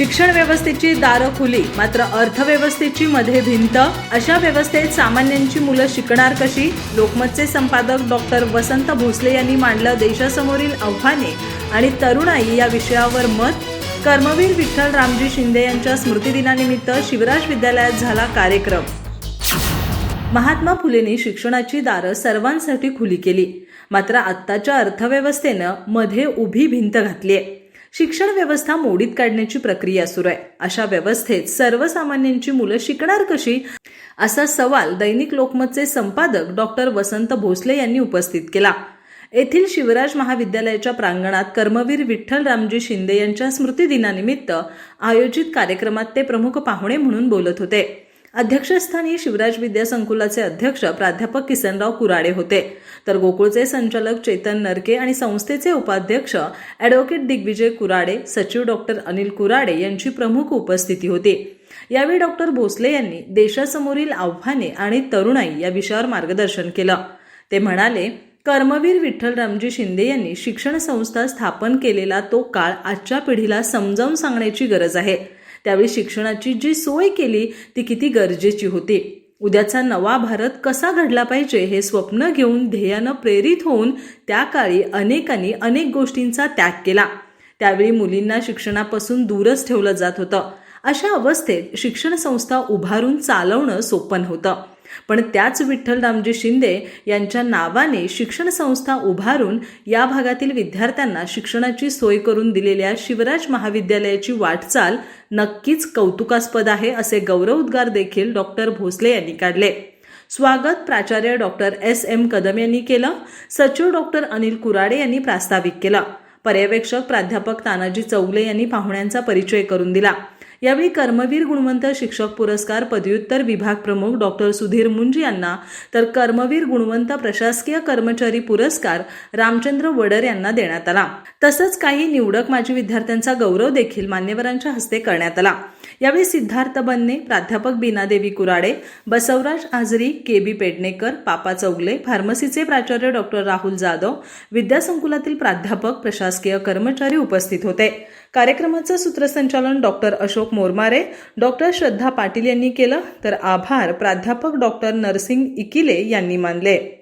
शिक्षण व्यवस्थेची दारं खुली मात्र अर्थव्यवस्थेची मध्ये भिंत अशा व्यवस्थेत सामान्यांची मुलं शिकणार कशी? लोकमतचे संपादक डॉक्टर वसंत भोसले यांनी मांडलं देशासमोरील आव्हाने आणि तरुणाई या विषयावर मत? कर्मवीर विठ्ठल रामजी शिंदे यांच्या स्मृतिदिनानिमित्त शिवराज विद्यालयात झाला कार्यक्रम. महात्मा फुलेंनी शिक्षणाची दारं सर्वांसाठी खुली केली मात्र आत्ताच्या अर्थव्यवस्थेनं मध्ये उभी भिंत घातली आहे शिक्षण व्यवस्था मोडीत काढण्याची प्रक्रिया सुरू आहे. अशा व्यवस्थेत सर्वसामान्यांची मुलं शिकणार कशी? असा सवाल दैनिक लोकमतचे संपादक डॉक्टर वसंत भोसले यांनी उपस्थित केला. येथील शिवराज महाविद्यालयाच्या प्रांगणात कर्मवीर विठ्ठल रामजी शिंदे यांच्या स्मृतिदिनानिमित्त आयोजित कार्यक्रमात ते प्रमुख पाहुणे म्हणून बोलत होते. अध्यक्षस्थानी शिवराज विद्यासंकुलाचे अध्यक्ष प्राध्यापक किसनराव कुराडे होते. तर गोकुळचे संचालक चेतन नरके आणि संस्थेचे उपाध्यक्ष ॲडव्होकेट दिग्विजय कुराडे सचिव डॉक्टर अनिल कुराडे यांची प्रमुख उपस्थिती होती. यावेळी डॉक्टर भोसले यांनी देशासमोरील आव्हाने आणि तरुणाई या विषयावर मार्गदर्शन केलं. ते म्हणाले कर्मवीर विठ्ठल रामजी शिंदे यांनी शिक्षण संस्था स्थापन केलेला तो काळ आजच्या पिढीला समजावून सांगण्याची गरज आहे. त्यावेळी शिक्षणाची जी सोय केली ती किती गरजेची होती. उद्याचा नवा भारत कसा घडला पाहिजे हे स्वप्न घेऊन ध्येयानं प्रेरित होऊन त्या काळी अनेकांनी अनेक गोष्टींचा त्याग केला. त्यावेळी मुलींना शिक्षणापासून दूरच ठेवलं जात होतं. अशा अवस्थेत शिक्षण संस्था उभारून चालवणं सोपं होतं पण त्याच विठ्ठल रामजी शिंदे यांच्या नावाने शिक्षण संस्था उभारून या भागातील विद्यार्थ्यांना शिक्षणाची सोय करून दिलेल्या शिवराज महाविद्यालयाची वाटचाल नक्कीच कौतुकास्पद आहे असे गौरवोद्गार देखील डॉक्टर भोसले यांनी काढले. स्वागत प्राचार्य डॉक्टर एस. एम. कदम यांनी केलं. सचिव डॉक्टर अनिल कुराडे यांनी प्रास्ताविक केलं. पर्यवेक्षक प्राध्यापक तानाजी चौगले यांनी पाहुण्यांचा परिचय करून दिला. यावेळी कर्मवीर गुणवंत शिक्षक पुरस्कार पदव्युत्तर विभाग प्रमुख डॉक्टर सुधीर मुंज यांना तर कर्मवीर गुणवंत प्रशासकीय कर्मचारी पुरस्कार रामचंद्र वडर यांना देण्यात आला. तसंच काही निवडक माजी विद्यार्थ्यांचा गौरव देखील मान्यवरांच्या हस्ते करण्यात आला. यावेळी सिद्धार्थ बन्ने प्राध्यापक बीनादेवी कुराडे बसवराज आजरी के बी पेडणेकर पापा चौगले फार्मसीचे प्राचार्य डॉक्टर राहुल जाधव विद्यासंकुलातील प्राध्यापक प्रशासकीय कर्मचारी उपस्थित होते. कार्यक्रमाचं सूत्रसंचालन डॉक्टर अशोक अशोक मोरमारे डॉक्टर श्रद्धा पाटील यांनी केलं तर आभार प्राध्यापक डॉक्टर नरसिंग इकिले यांनी मानले.